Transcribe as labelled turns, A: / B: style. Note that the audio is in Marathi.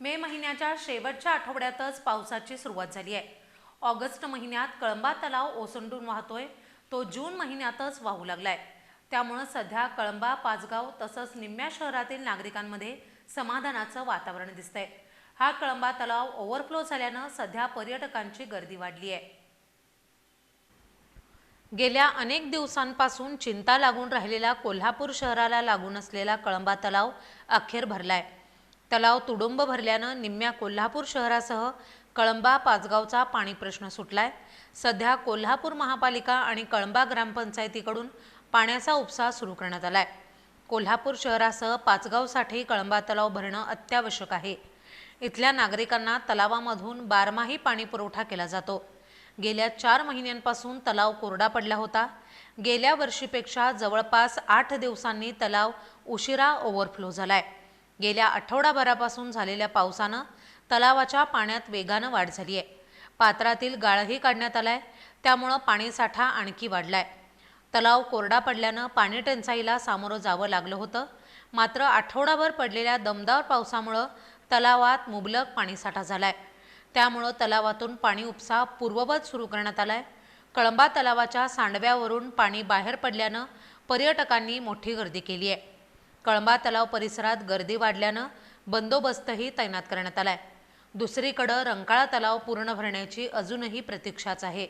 A: मे महिन्याच्या शेवटच्या आठवड्यातच पावसाची सुरुवात झाली आहे. ऑगस्ट महिन्यात कळंबा तलाव ओसंडून वाहतोय तो जून महिन्यातच वाहू लागलाय. त्यामुळं सध्या कळंबा पाचगाव तसंच निम्म्या शहरातील नागरिकांमध्ये समाधानाचं वातावरण दिसतंय. हा कळंबा तलाव ओव्हरफ्लो झाल्यानं सध्या पर्यटकांची गर्दी वाढली आहे. गेल्या अनेक दिवसांपासून चिंता लागून राहिलेला कोल्हापूर शहराला लागून असलेला कळंबा तलाव अखेर भरलाय. तलाव तुडुंब भरल्यानं निम्म्या कोल्हापूर शहरासह कळंबा पाचगावचा पाणी प्रश्न सुटलाय. सध्या कोल्हापूर महापालिका आणि कळंबा ग्रामपंचायतीकडून पाण्याचा उपसा सुरू करण्यात आलाय. कोल्हापूर शहरासह पाचगावसाठी कळंबा तलाव भरणं अत्यावश्यक आहे. इथल्या नागरिकांना तलावामधून बारमाही पाणी पुरवठा केला जातो. गेल्या चार महिन्यांपासून तलाव कोरडा पडला होता. गेल्या वर्षीपेक्षा जवळपास आठ दिवसांनी तलाव उशिरा ओव्हरफ्लो झालाय. गेल्या आठवडाभरापासून झालेल्या पावसानं तलावाच्या पाण्यात वेगानं वाढ झाली आहे. पात्रातील गाळही काढण्यात आलाय त्यामुळं पाणीसाठा आणखी वाढलाय. तलाव कोरडा पडल्यानं पाणी टंचाईला सामोरं जावं लागलं होतं. मात्र आठवडाभर पडलेल्या दमदार पावसामुळं तलावात मुबलक पाणीसाठा झालाय. त्यामुळं तलावातून पाणी उपसा पूर्ववत सुरू करण्यात आलाय. कळंबा तलावाच्या सांडव्यावरून पाणी बाहेर पडल्यानं पर्यटकांनी मोठी गर्दी केली आहे. कळंबा तलाव परिसरात गर्दी वाढल्यानं बंदोबस्तही तैनात करण्यात आलाय. दुसरीकडं रंकाळा तलाव पूर्ण भरण्याची अजूनही प्रतीक्षाच आहे.